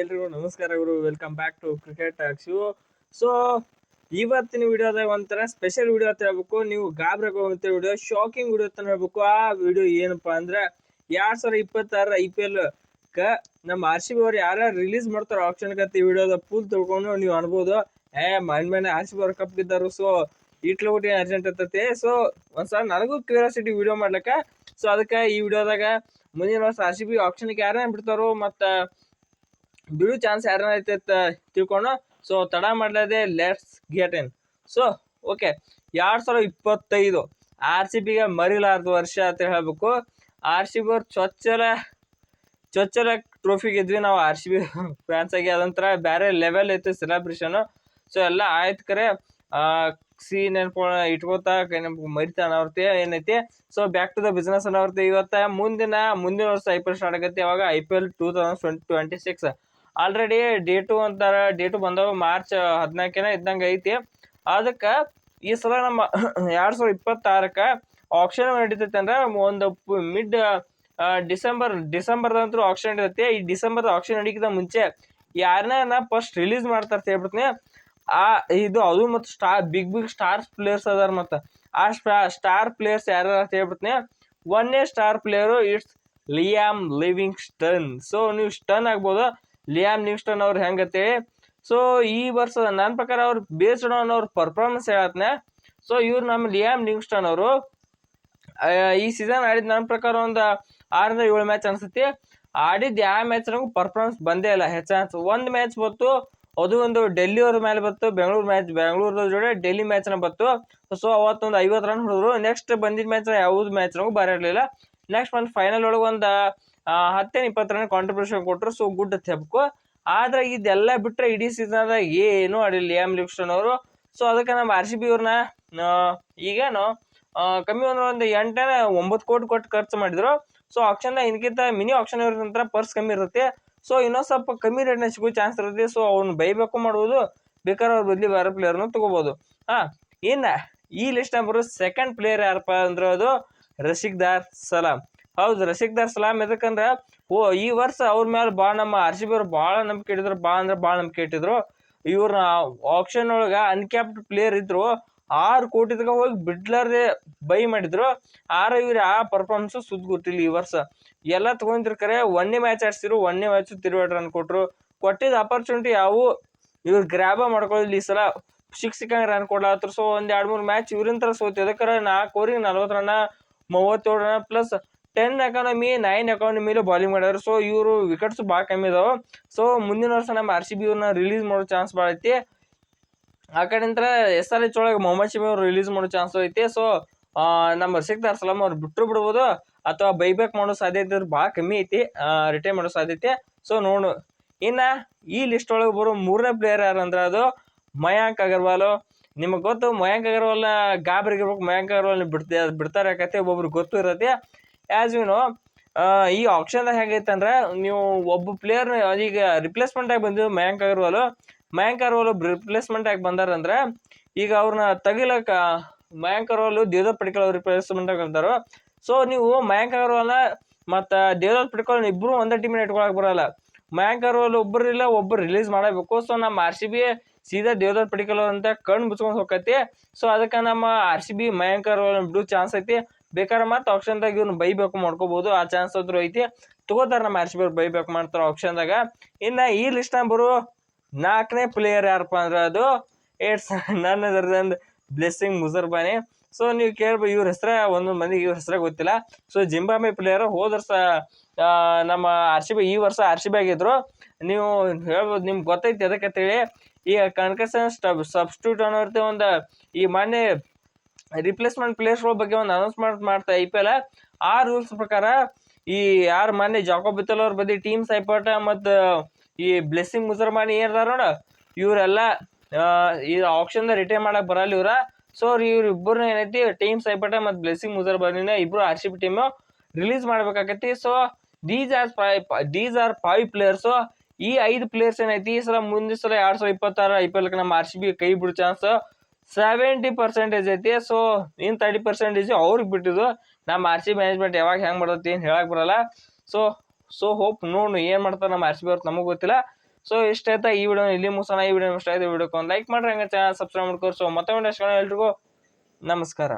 ಎಲ್ರಿಗೂ ನಮಸ್ಕಾರ ಗುರು. Welcome back to cricket Shivu so ಇವತ್ತಿನ ವಿಡಿಯೋದಾಗ ಒಂಥರ ಸ್ಪೆಷಲ್ ವಿಡಿಯೋ ಅಂತ ಹೇಳ್ಬೇಕು. ನೀವು ಗಾಬ್ರಾಗುವಂತ ವಿಡಿಯೋ ಶಾಕಿಂಗ್ ವಿಡಿಯೋ ಅಂತ ಹೇಳ್ಬೇಕು. ಆ ವಿಡಿಯೋ ಏನಪ್ಪಾ ಅಂದ್ರೆ ಎರಡ್ ಸಾವಿರ ಇಪ್ಪತ್ತಾರ ಐ ಪಿ ಎಲ್ ಕ ನಮ್ಮ ಆರ್ ಸಿ ಬಿ ಅವ್ರು ಯಾರ್ಯಾರು ರಿಲೀಸ್ ಮಾಡ್ತಾರೋ ಆಪ್ಷನ್ ಕತ್ತಿ ವಿಡಿಯೋದ ಫುಲ್ ತಿಳ್ಕೊಂಡು ನೀವು ಅನ್ಬೋದು. ಏ, ಮನ್ ಮನೆ ಆರ್ ಸಿ ಬಿ ಅವ್ರ ಕಪ್ ಗೆದ್ದಾರು. ಸೊ ಇಟ್ಲೋಟಿ ಅರ್ಜೆಂಟ್ ಇರ್ತೈತಿ? ಸೊ ಒಂದ್ಸಲ ನನಗೂ ಕ್ಯೂರಿಯಾಸಿಟಿ ವಿಡಿಯೋ ಮಾಡ್ಲಕ್ಕ. ಸೊ ಅದಕ್ಕೆ ಈ ವಿಡಿಯೋದಾಗ ಮುಂದಿನ ವರ್ಷ ಆರ್ ಸಿ ಬಿ ಆಪ್ಷನ್ಗೆ ಯಾರನ್ನ ಬಿಡ್ತಾರೋ ಮತ್ತು ಬಿಡು ಚಾನ್ಸ್ ಯಾರನ್ನ ಅಂತ ತಿಳ್ಕೊಂಡು ಸೊ ತಡ ಮಾಡಲಾರ್ದೆ let's get in so okay ಎರಡು ಸಾವಿರದ ಇಪ್ಪತ್ತೈದು ಆರ್ ಸಿ ಬಿಗೆ ಮರಿಲಾರ್ದು ವರ್ಷ ಅಂತ ಹೇಳ್ಬೇಕು. ಆರ್ ಸಿ ಬಿ ಅವ್ರು ಚೊಚ್ಚಲ ಚೊಚ್ಚಲ ಟ್ರೋಫಿ ಗೆದ್ವಿ ನಾವು ಆರ್ ಸಿ ಬಿ ಫ್ಯಾನ್ಸ್ ಆಗಿ. ಅದೊಂಥರ ಬೇರೆ ಲೆವೆಲ್ ಐತೆ ಸೆಲೆಬ್ರೇಷನ್ ಸೊ ಎಲ್ಲ ಆಯ್ತು ಕರೆ. ಸಿ ನೆನ್ಪು ಇಟ್ಕೋತಾ ನೆನಪು ಮರಿತಾ ಅನ್ನೋರ್ತಿ ಏನೈತಿ. So back to the business ಅನ್ನೋರ್ತಿ ಇವತ್ತ ಮುಂದಿನ ಮುಂದಿನ ವರ್ಷ ಐ ಪಿ ಎಲ್ ಸ್ಟಾರ್ಟ್ ಆಗತ್ತೆ. ಯಾವಾಗ? I P L two thousand twenty six already date ಅಂತಾರ ಡೇಟು ಬಂದವ ಮಾರ್ಚ್ ಹದಿನಾಲ್ಕೇನ ಇದ್ದಂಗೆ ಐತಿ. ಅದಕ್ಕೆ ಈ ಸಲ ನಮ್ಮ ಎರಡು ಸಾವಿರದ ಇಪ್ಪತ್ತಾರಕ್ಕೆ ಆಕ್ಷನ್ ನಡೀತೈತೆ ಅಂದ್ರೆ ಒಂದು ಮಿಡ್ ಡಿಸೆಂಬರ್ ಡಿಸೆಂಬರ್ದಂತೂ ಆಕ್ಷನ್ ನಡೀತೈತಿ. ಈ ಡಿಸೆಂಬರ್ ಆಕ್ಷನ್ ನಡೀಕಿದ ಮುಂಚೆ ಯಾರನ್ನ ನಾ ಫಸ್ಟ್ ರಿಲೀಸ್ ಮಾಡ್ತಾರೆ ಹೇಳ್ಬಿಡ್ತೀನಿ. ಆ, ಇದು ಅದು ಮತ್ತು star big big star players ಅದಾರ ಮತ್ತು. ಆ ಸ್ಟಾರ್ ಪ್ಲೇಯರ್ಸ್ ಯಾರು ಅಂತ ಹೇಳ್ಬಿಡ್ತೀನಿ. ಒನ್ನೇ star player it's Liam Livingstone so ನೀವು ಸ್ಟನ್ ಆಗ್ಬೋದು. ಲಿಯಾಮ್ ನ್ಯೂಸ್ಟನ್ ಅವ್ರು ಹೆಂಗತ್ತೆ ಸೊ ಈ ವರ್ಷ ನನ್ನ ಪ್ರಕಾರ ಅವ್ರು ಬೇಸ್ಡ್ ಆನ್ ಅವ್ರ ಪರ್ಫಾರ್ಮೆನ್ಸ್ ಹೇಳತ್ನೆ. ಸೊ ಇವ್ರು ನಮ್ಮ ಲಿಯಾಮ್ ನ್ಯೂಸ್ಟನ್ ಅವರು ಈ ಸೀಸನ್ ಆಡಿದ ನನ್ನ ಪ್ರಕಾರ ಒಂದು ಆರರಿಂದ ಏಳು ಮ್ಯಾಚ್ ಅನ್ಸುತ್ತೆ. ಆಡಿದ ಯಾವ ಮ್ಯಾಚ್ನಾಗೂ ಪರ್ಫಾರ್ಮೆನ್ಸ್ ಬಂದೇ ಇಲ್ಲ. ಹೆಚ್ಚಾನ್ಸ್ ಒಂದು ಮ್ಯಾಚ್ ಬಂತು, ಅದು ಒಂದು ಡೆಲ್ಲಿ ಅವ್ರ ಮೇಲೆ ಬಂತು, ಬೆಂಗಳೂರು ಮ್ಯಾಚ್ ಬೆಂಗಳೂರು ಜೋಡಿ ಡೆಲ್ಲಿ ಮ್ಯಾಚ್ನ ಬಂತು. ಸೊ ಅವತ್ತೊಂದು ಐವತ್ತು ರನ್ ಹೊಡೆದ್ರು. ನೆಕ್ಸ್ಟ್ ಬಂದಿದ್ದ ಮ್ಯಾಚ್ನ ಯಾವ್ದು ಬರ ಇರಲಿಲ್ಲ ನೆಕ್ಸ್ಟ್ ಒಂದು ಫೈನಲ್ ಒಳಗೆ ಒಂದು ಹತ್ತೇನು ಇಪ್ಪತ್ತರನೇ ಕಾಂಟ್ರಿಬ್ಯೂಷನ್ ಕೊಟ್ಟರು ಸೊ ಗುಡ್ ಹೇಳ್ಬೇಕು ಆದ್ರೆ ಇದೆಲ್ಲ ಬಿಟ್ಟರೆ ಇಡೀ ಸೀಸನ್ದಾಗ ಏನೂ ಆಡಿಲ್ಲ ಎಂ ಲಿಪ್ಸ್ಟನ್ ಅವರು. ಸೊ ಅದಕ್ಕೆ ನಮ್ಮ ಆರ್ ಸಿ ಬಿ ಅವ್ರನ್ನ ಈಗೇನು ಕಮ್ಮಿ ಅಂದ್ರೆ ಒಂದು ಎಂಟನೇ ಒಂಬತ್ತು ಕೋಟಿ ಕೊಟ್ಟು ಖರ್ಚು ಮಾಡಿದ್ರು. ಸೊ ಆಕ್ಷನ್ ಇನ್ಕಿಂತ ಮಿನಿ ಆಪ್ಷನ್ ಇರೋದಂತರ ಪರ್ಸ್ ಕಮ್ಮಿ ಇರುತ್ತೆ. ಸೊ ಇನ್ನೊಂದು ಸ್ವಲ್ಪ ಕಮ್ಮಿ ರೇಟ್ನ ಸಿಗೋ ಚಾನ್ಸ್ ಇರುತ್ತೆ. ಸೊ ಅವ್ನು ಬೈಬೇಕು ಮಾಡ್ಬೋದು ಬೇಕಾದ್ರೆ ಅವ್ರ ಬದಲಿ ಬೇರೆ ಪ್ಲೇಯರ್ನ ತಗೋಬೋದು. ಹಾಂ, ಇನ್ನು ಈ ಲಿಸ್ಟ್ ನಂಬರು ಸೆಕೆಂಡ್ ಪ್ಲೇಯರ್ ಯಾರಪ್ಪ ಅಂದ್ರೆ ಅದು ರಶಿಕ್ದಾರ್ ಸಲಾಂ. ಹೌದು ರಸಿಕ್ದಾರ್ ಸಲಾಮ್ ಎದಕ್ಕಂದ್ರೆ, ಓ, ಈ ವರ್ಷ ಅವ್ರ ಮೇಲೆ ಭಾಳ ನಮ್ಮ ಆರ್ ಸಿ ಬಿ ಅವ್ರು ಭಾಳ ನಂಬಿಕೆ ಇಟ್ಟಿದ್ರು ಭಾಳ ಅಂದ್ರೆ ಭಾಳ ನಂಬಿಕೆ ಇಟ್ಟಿದ್ರು. ಇವ್ರನ್ನ ಆಪ್ಷನ್ ಒಳಗೆ ಅನ್ಕ್ಯಾಪ್ಡ್ ಪ್ಲೇಯರ್ ಇದ್ರು, ಆರು ತಗ ಹೋಗಿ ಬಿಡ್ಲಾರ್ದೆ ಬೈ ಮಾಡಿದ್ರು. ಆರ ಇವ್ರು ಆ ಪರ್ಫಾರ್ಮೆನ್ಸ್ ಸುದ್ ಗೊತ್ತಿಲ್ಲ ಈ ವರ್ಷ. ಎಲ್ಲ ತಗೊಂಡಿರ್ಕರೆ ಒಂದೇ ಮ್ಯಾಚ್ ಆಡ್ಸಿರು ಒಂದೇ ಮ್ಯಾಚ್ ತಿರುವಾಡ ರನ್ ಕೊಟ್ರು. ಕೊಟ್ಟಿದ್ದ ಅಪರ್ಚುನಿಟಿ ಯಾವು? ಇವ್ರು ಗ್ರ್ಯಾಬ ಮಾಡ್ಕೊಳ್ಳಿ ಈ ಸಲ. ಸಿಕ್ಸ್ ಸಿಕ್ಕಂಗೆ ರನ್ ಕೊಡ್ಲಾತ್ರ. ಸೊ ಒಂದು ಎರಡು ಮೂರು ಮ್ಯಾಚ್ ಇವ್ರಿಂದ ಸೋತಿ ಅದಕ್ಕಾರ ನಾಲ್ಕು ಓವರಿಗೆ ನಲ್ವತ್ತು ರನ್ನ ಮೂವತ್ತೇಳು ರನ್ನ ಪ್ಲಸ್ ಟೆನ್ ಎಕಾನಮಿ ನೈನ್ ಎಕಾನಮಿಲಿ ಬಾಲಿಂಗ್ ಮಾಡ್ಯಾರ ಸೊ ಇವರು ವಿಕೆಟ್ಸ್ ಭಾಳ ಕಮ್ಮಿ ಇದಾವೆ. ಸೊ ಮುಂದಿನ ವರ್ಷ ನಮ್ಮ ಆರ್ ಸಿ ಬಿ ಇವ್ರನ್ನ ರಿಲೀಸ್ ಮಾಡೋ ಚಾನ್ಸ್ ಭಾಳ ಐತಿ. ಆ ಕಡೆಯಿಂದ ಎಸ್ ಆರ್ ಎಚ್ ಒಳಗೆ ಮೊಹಮ್ಮದ್ ಶಮಿ ಅವ್ರು ರಿಲೀಸ್ ಮಾಡೋ ಚಾನ್ಸ್ ಐತಿ. ಸೊ ನಮ್ಮ ರಸಿಕ್ದಾರ್ ಸಲಾಮ್ ಅವ್ರು ಬಿಟ್ಟರು ಬಿಡ್ಬೋದು. ಅಥವಾ ಬೈಬ್ಯಾಕ್ ಮಾಡೋ ಸಾಧ್ಯತೆ ಭಾಳ ಕಮ್ಮಿ ಐತಿ. ರಿಟೈನ್ ಮಾಡೋ ಸಾಧ್ಯತೆ. ಸೊ ನೋಡು. ಇನ್ನು ಈ ಲಿಸ್ಟ್ ಒಳಗೆ ಬರೋ ಮೂರನೇ ಪ್ಲೇಯರ್ ಯಾರು ಅಂದ್ರೆ ಅದು ಮಯಾಂಕ್ ಅಗರ್ವಾಲು. ನಿಮಗೆ ಗೊತ್ತು ಮಯಾಂಕ್ ಅಗರ್ವಾಲ್ನ ಗಾಬರಿಗಿರ್ಬೇಕು ಮಯಾಂಕ್ ಅಗರ್ವಾಲ್ ಬಿಡ್ತಾ, ಬಿಡ್ತಾರೆ ಯಾಕತ್ತೆ ಒಬ್ಬೊಬ್ರಿಗೆ ಗೊತ್ತು ಇರತ್ತೆ. ಆ್ಯಸ್ ಯು ನೋ ಈ ಆಪ್ಷನ್ದಾಗ ಹೇಗೈತೆ ಅಂದ್ರೆ ನೀವು ಒಬ್ಬ ಪ್ಲೇಯರ್ನ ಈಗ ರಿಪ್ಲೇಸ್ಮೆಂಟ್ ಆಗಿ ಬಂದಿದ್ದು ಮಯಾಂಕ್ ಅಗರ್ವಾಲು ಮಯಾಂಕ್ ಅಗರ್ವಾಲ್ ಒಬ್ಬ ರಿಪ್ಲೇಸ್ಮೆಂಟ್ ಆಗಿ ಬಂದಾರಂದ್ರೆ ಈಗ ಅವ್ರನ್ನ ತೆಗಿಲಕ್ಕ ಮಯಾಂಕ್ ಅಗರ್ವಾಲ್ ದೇವದತ್ ಪಡಿಕಲ್ ರಿಪ್ಲೇಸ್ಮೆಂಟ್ ಆಗಿ ಬಂದಾರು. ಸೊ ನೀವು ಮಯಾಂಕ್ ಅಗರ್ವಾಲ್ನ ಮತ್ತು ದೇವದತ್ ಪಡಿಕಲ್ ಇಬ್ಬರು ಒಂದೇ ಟೀಮಿನ ಇಟ್ಕೊಳಕ್ಕೆ ಬರಲ್ಲ. ಮಯಾಂಕ್ ಅಗರ್ವಾಲ್ ಒಬ್ಬರು ಇಲ್ಲ ಒಬ್ಬರು ರಿಲೀಸ್ ಮಾಡಬೇಕು ಸೊ ನಮ್ಮ ಆರ್ ಸಿ ಬಿ ಸೀದಾ ದೇವದತ್ ಪಡಿಕಲ್ ಅಂತ ಕಣ್ಣು ಮುಚ್ಕೊಂಡು ಹೋಗತಿ ಸೊ ಅದಕ್ಕೆ ನಮ್ಮ R C B Mayank Agarwal ಬಿಡು ಚಾನ್ಸ್ ಐತಿ. ಬೇಕಾದ್ರೆ ಮತ್ತೆ ಆಪ್ಷನ್ದಾಗ ಇವ್ನು ಬೈಬೇಕು ಮಾಡ್ಕೋಬಹುದು ಆ ಚಾನ್ಸ್ ಆದ್ರೂ ಐತಿ. ತಗೋತಾರ ನಮ್ಮ ಆರ್ ಸಿ ಬಿ ಮಾಡ್ತಾರ ಮಾಡ್ತಾರ ಆಪ್ಷನ್ದಾಗ ಇನ್ನು ಈ ಲಿಸ್ಟ್ ಬರು ನಾಲ್ಕನೇ ಪ್ಲೇಯರ್ ಯಾರಪ್ಪ ಅಂದ್ರೆ ಅದು ಏಟ್ಸ್ ನನ್ನ ಅದರದಂದು ಬ್ಲೆಸ್ಸಿಂಗ್ ಮುಜರ್ಬಾನಿ ಸೊ ನೀವು ಕೇಳ್ಬೋದು ಇವ್ರ ಹೆಸರ ಒಂದೊಂದು ಮಂದಿಗೆ ಇವ್ರ ಹೆಸರ ಗೊತ್ತಿಲ್ಲ. ಸೊ ಜಿಂಬಾಬೆ ಪ್ಲೇಯರ್ ಹೋದ ವರ್ಷ ನಮ್ಮ ಆರ್ ಸಿ ಬಿ ಈ ವರ್ಷ ಆರ್ ಸಿ ಬಿ ಆಗಿದ್ರು. ನೀವು ಹೇಳ್ಬೋದು, ನಿಮ್ಗೆ ಗೊತ್ತೈತಿ ಅದಕ್ಕಂತೇಳಿ ಈಗ ಕನ್ಕಸನ್ ಸ್ಟಬ್ ಸಬ್ಸ್ಟ್ಯೂಟ್ ಅನ್ನೋರ್ತೆ ಒಂದು ಈ ಮೊನ್ನೆ ರಿಪ್ಲೇಸ್ಮೆಂಟ್ ಪ್ಲೇಯರ್ಸ್ಗಳ ಬಗ್ಗೆ ಒಂದು ಅನೌನ್ಸ್ಮೆಂಟ್ ಮಾಡ್ತಾ ಐ ಪಿ ಎಲ್ ಆ ರೂಲ್ಸ್ ಪ್ರಕಾರ ಈ ಯಾರು ಮೊನ್ನೆ ಜಾಕೋಬಿತಲ್ ಅವ್ರ ಬದಿ ಟೀಮ್ ಸೈಪಾಟ ಮತ್ತು ಈ ಬ್ಲೆಸ್ಸಿಂಗ್ ಮುಸರ್ಮಾನಿ ಏನಿದಾರ ನೋಡ? ಇವರೆಲ್ಲ ಈ ಆಪ್ಷನ್ ರಿಟೈನ್ ಮಾಡಕ್ಕೆ ಬರಲ್ಲ ಇವ್ರ. ಸೊ ಇವ್ರ ಇಬ್ಬರನ್ನ ಏನೈತಿ ಟೀಮ್ ಸೈಪಾಟ ಮತ್ತು ಬ್ಲೆಸ್ಸಿಂಗ್ ಮುಜರ್ಬಾನಿನ ಇಬ್ಬರು R C B team release ಮಾಡ್ಬೇಕಾಗೈತಿ so these are five these are five players ಈ ಐದು ಪ್ಲೇಯರ್ಸ್ ಏನೈತಿ, ಈ ಸಲ ಮುಂದಿನ ಸಲ ಎರಡು ಸಾವಿರದ ಇಪ್ಪತ್ತಾರು ಐ ಪಿ ಎಲ್ ನಮ್ಮ ಆರ್ ಸಿ ಬಿ ಕೈ ಬಿಡೋ ಚಾನ್ಸ್ ಸೆವೆಂಟಿ ಪರ್ಸೆಂಟೇಜ್ ಐತಿ. ಸೊ ಇನ್ ತರ್ಟಿ ಪರ್ಸೆಂಟೇಜ್ ಅವ್ರಿಗೆ ಬಿಟ್ಟಿದ್ದು. ನಮ್ಮ ಆರ್ ಸಿ ಮ್ಯಾನೇಜ್ಮೆಂಟ್ ಯಾವಾಗ ಹೆಂಗೆ ಮಾಡ್ತೈತಿ ಏನು ಹೇಳಕ್ ಬರಲ್ಲ. ಸೊ ಸೊ ಹೋಪ್ ನೋಡು ಏನು ಮಾಡ್ತಾರೆ ನಮ್ಮ ಆರ್ ಸಿ ಬಿ ಅವ್ರು ನಮಗೆ ಗೊತ್ತಿಲ್ಲ. ಸೊ ಇಷ್ಟ ಆಯ್ತಾ ಈ ವಿಡಿಯೋ ಇಲ್ಲಿ ಮುಗಿಸೋಣ. ಈ ವಿಡಿಯೋ ಇಷ್ಟ ಆಯ್ತು ವಿಡಿಯೋಕ್ಕೆ ಒಂದು ಲೈಕ್ ಮಾಡ್ರಿ ಹಂಗೆ ಚಾನಲ್ ಸಬ್ಸ್ಕ್ರೈಬ್ ಮಾಡ್ಕೊರಿ ಸೊ ಮತ್ತೆ ಒಂದು ಎಲ್ರಿಗೂ ನಮಸ್ಕಾರ.